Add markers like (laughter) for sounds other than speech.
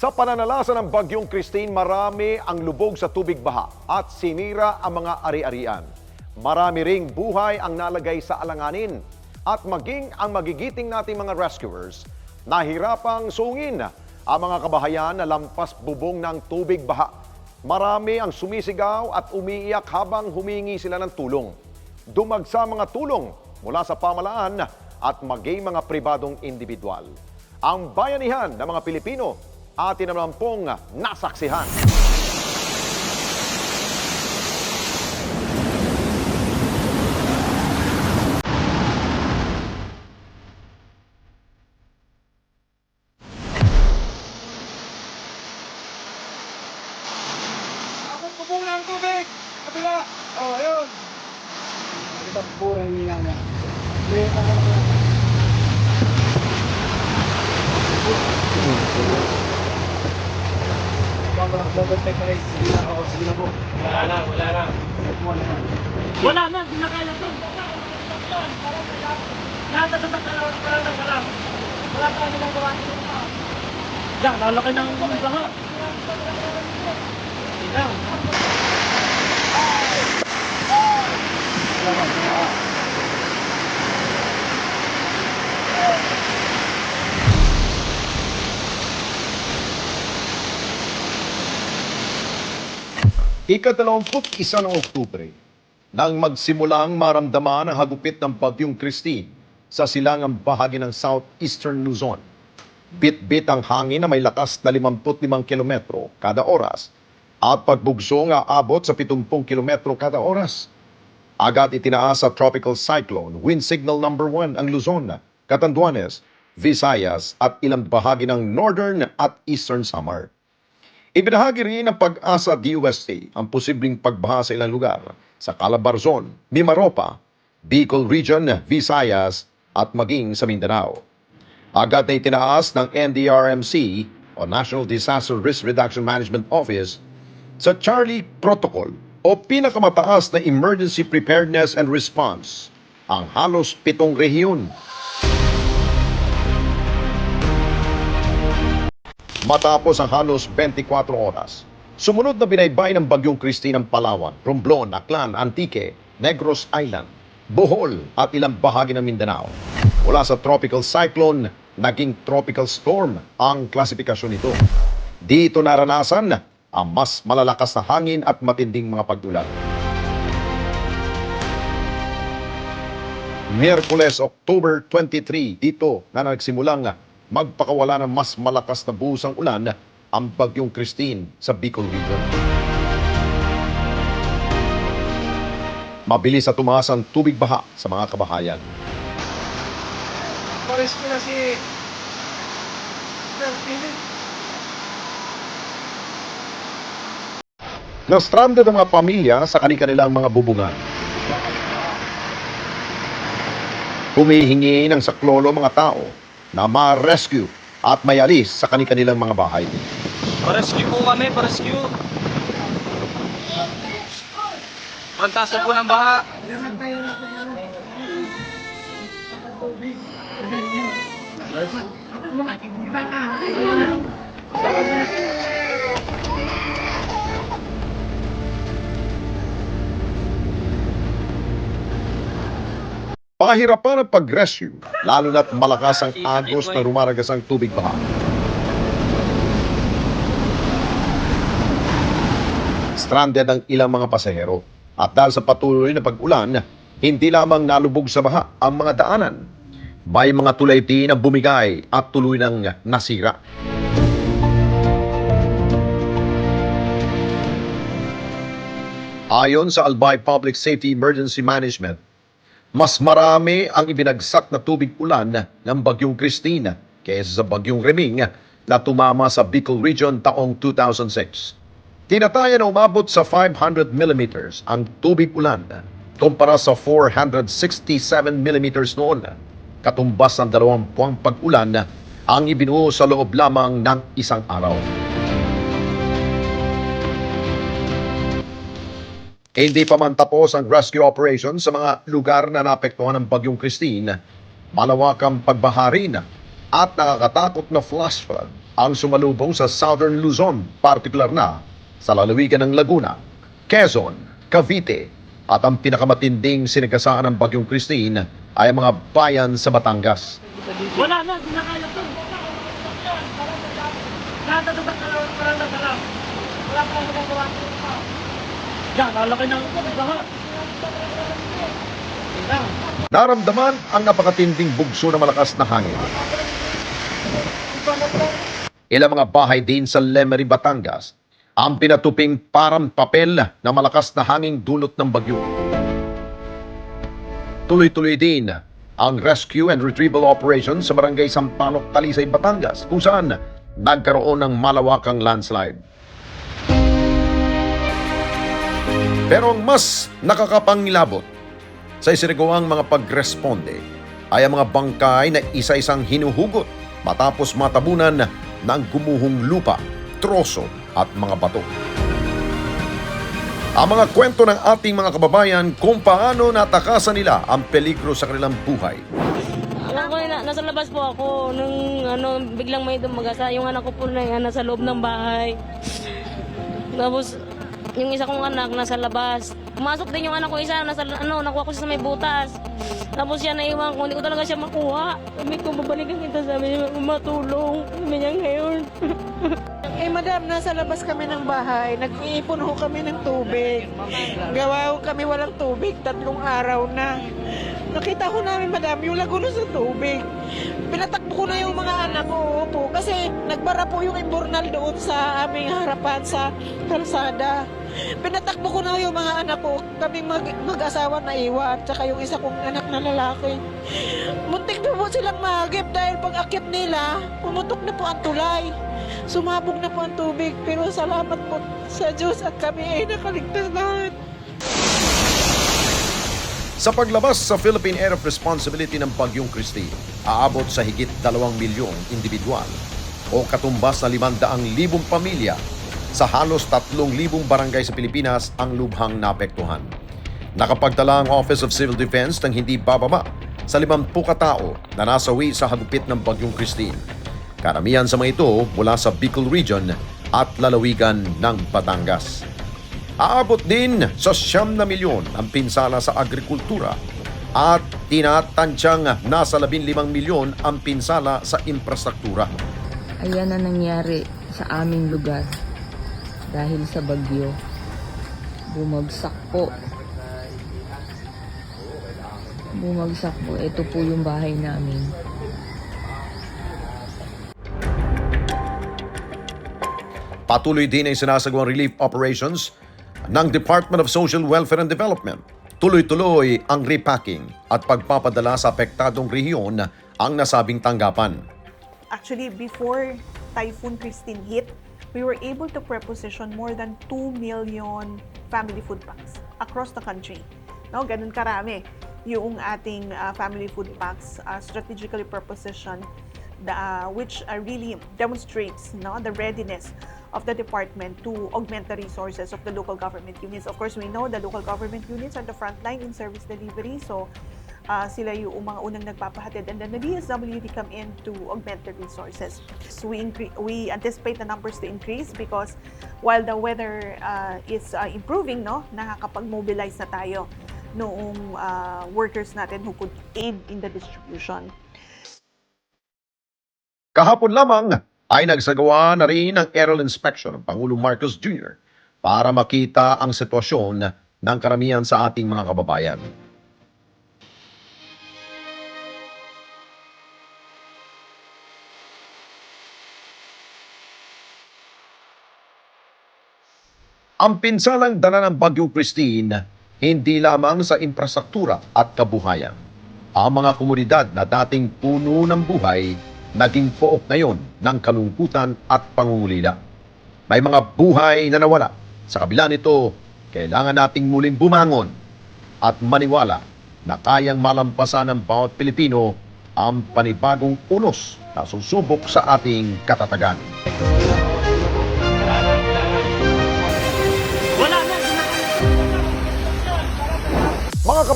Sa pananalasa ng Bagyong Christine, marami ang lubog sa tubig baha at sinira ang mga ari-arian. Marami ring buhay ang nalagay sa alanganin at maging ang magigiting nating mga rescuers, nahirapang sungin ang mga kabahayan na lampas bubong ng tubig baha. Marami ang sumisigaw at umiiyak habang humingi sila ng tulong. Dumagsa mga tulong mula sa pamalaan at maging mga pribadong individual. Ang bayanihan ng mga Pilipino atin naman pong nasaksihan. Abot bubong ng tubig! Kabila! Oh, ayun! Nakita po ang hina niya. May ano na Mag-check na guys. Sige na ako. Sige na po. Wala na, wala na. Wala na, hindi na kaya to. Lahat sa takalawan, wala na, wala. Wala pa ano nang gawa nito. Yan, lalaki ng baha. Ikadalawamput isa ng Oktubre, nang magsimulang maramdaman ang hagupit ng Bagyong Christine sa silangang bahagi ng southeastern Luzon. Bit-bit ang hangin na may lakas na 55 kilometro kada oras at pagbugso nga abot sa 70 kilometro kada oras. Agad itinaas sa tropical cyclone, wind signal number 1 ang Luzon, Catanduanes, Visayas at ilang bahagi ng northern at eastern Samar. Ibinahagi rin ng pag-asa DUST ang posibleng pagbaha sa ilang lugar sa Calabarzon, Mimaropa, Bicol Region, Visayas at maging sa Mindanao. Agad na itinaas ng NDRMC o National Disaster Risk Reduction Management Office sa Charlie Protocol o pinakamataas na emergency preparedness and response ang halos pitong rehiyon Matapos ang halos 24 oras, sumunod na binaybay ng Bagyong Christine ang Palawan, Romblon, Aklan, Antique, Negros Island, Bohol at ilang bahagi ng Mindanao. Mula sa tropical cyclone, naging tropical storm ang klasifikasyon nito. Dito naranasan ang mas malalakas na hangin at matinding mga pagdulan. Miyerkules, October 23, dito na nagsimulang magpakawala ng mas malakas na busang ulan ang Bagyong Christine sa Bicol Region. Mabilis at tumaas ang tubig baha sa mga kabahayan. Pares ko na si... Na-stranded ang mga pamilya sa kanilang mga bubungan. Humihingi ng saklolo mga tao na ma-rescue at mayalis sa kanilang mga bahay. Pa-rescue po kami, pa-rescue. Pantas na po ng baha. Pahirapan ang pag-rescue, lalo na't malakas ang agos na rumaragas ang tubig baha. Stranded ang ilang mga pasahero at dahil sa patuloy na pag-ulan, hindi lamang nalubog sa baha ang mga daanan. May mga tulay din na bumigay at tuloy ng nasira. Ayon sa Albay Public Safety Emergency Management, mas marami ang ibinagsak na tubig ulan ng Bagyong Christine kaysa sa Bagyong Reming na tumama sa Bicol Region taong 2006. Tinataya na umabot sa 500 millimeters ang tubig ulan kumpara sa 467 millimeters noon. Katumbas ng dalawang pag-ulan ang ibinuo sa loob lamang ng isang araw. Hindi pa man tapos ang rescue operation sa mga lugar na naapektuhan ng Bagyong Christine. Malawakang pagbaha rin at nakakatakot na flash flood ang sumalubong sa Southern Luzon, partikular na sa lalawigan ng Laguna, Quezon, Cavite, at ang pinakamatinding sinigasaan ng Bagyong Christine ay ang mga bayan sa Batangas. Wala na, di na kaya to. Natatatak ka lang, parang natala. Wala pa akong magawa. Yan, lalaki baha. Yan. Naramdaman ang napakatinding bugso na malakas na hangin. Ilang mga bahay din sa Lemery, Batangas ang pinatuping parang papel na malakas na hanging dulot ng bagyo. Tuloy-tuloy din ang rescue and retrieval operation sa barangay Sampaloc, Talisay, Batangas kung saan nagkaroon ng malawakang landslide. Pero ang mas nakakapangilabot sa isinagawang mga pagresponde ay ang mga bangkay na isa-isang hinuhugot matapos matabunan ng gumuhong lupa, troso at mga bato. Ang mga kwento ng ating mga kababayan kung paano natakasan nila ang peligro sa kanilang buhay. Alam ko, na, nasa labas po ako nung ano, biglang may dumagasa. Yung anak ko po na yan, nasa loob ng bahay. Tapos, yung isa kong anak nasa labas. Pumasok din yung anak ko isa, nasa, ano, nakuha ko siya sa may butas. Tapos siya naiwan ko, hindi ko talaga siya makuha. Sabi ko, babalikan kita, sabi niya, matulong. Sabi niya ngayon. (laughs) Eh madam, nasa labas kami ng bahay. Nag-iipon ho kami ng tubig. Gawa ho kami walang tubig, tatlong araw na. Nakita ko namin madam, yung laguno sa tubig. Pinatakbo ko na yung mga anak ko po. Kasi nagbara po yung imburnal doon sa aming harapan sa kalsada. Pinatakbo ko na yung mga anak ko. Kaming mag- mag-asawa na iwan. Tsaka yung isa kong anak na lalaki. Muntik na po silang magip dahil pag akit nila, pumutok na po ang tulay. Sumabog na po ang tubig, pero salamat po sa Diyos at kami ay nakaligtas lahat. Sa paglabas sa Philippine Air of Responsibility ng Bagyong Christine, aabot sa higit 2 milyong individual o katumbas na 500,000 pamilya sa halos 3,000 barangay sa Pilipinas ang lubhang naapektuhan. Nakapagtala ang Office of Civil Defense ng hindi bababa sa 50 katao na nasawi sa hagupit ng Bagyong Christine. Karamihan sa mga ito mula sa Bicol Region at lalawigan ng Batangas. Aabot din sa siyam na milyon ang pinsala sa agrikultura at tinatansyang nasa 15 milyon ang pinsala sa infrastruktura. Ayan na nangyari sa aming lugar dahil sa bagyo. Bumagsak po. Bumagsak po. Ito po yung bahay namin. Patuloy din ay sinasagawang relief operations ng Department of Social Welfare and Development. Tuloy-tuloy ang repacking at pagpapadala sa apektadong rehiyon ang nasabing tanggapan. Actually, before Typhoon Christine hit, we were able to preposition more than 2 million family food packs across the country. No, ganun karami yung ating uh, family food packs uh, strategically prepositioned the, uh, which uh, really demonstrates no, the readiness of the department to augment the resources of the local government units. Of course, we know the local government units are the front line in service delivery. So, uh, sila yung mga unang nagpapahatid and then the DSWD come in to augment the resources. So we, incre- we anticipate the numbers to increase because while the weather uh, is uh, improving, no, nakakapag-mobilize na tayo noong uh, workers natin who could aid in the distribution. Kahapon lamang ay nagsagawa na rin ang aerial inspection ng Pangulong Marcos Jr. para makita ang sitwasyon ng karamihan sa ating mga kababayan. Ang pinsalang dala ng Bagyong Christine hindi lamang sa infrastruktura at kabuhayan. Ang mga komunidad na dating puno ng buhay naging pook ngayon ng kalungkutan at pangungulila. May mga buhay na nawala. Sa kabila nito, kailangan nating muling bumangon at maniwala na kayang malampasan ng bawat Pilipino ang panibagong unos na susubok sa ating katatagan.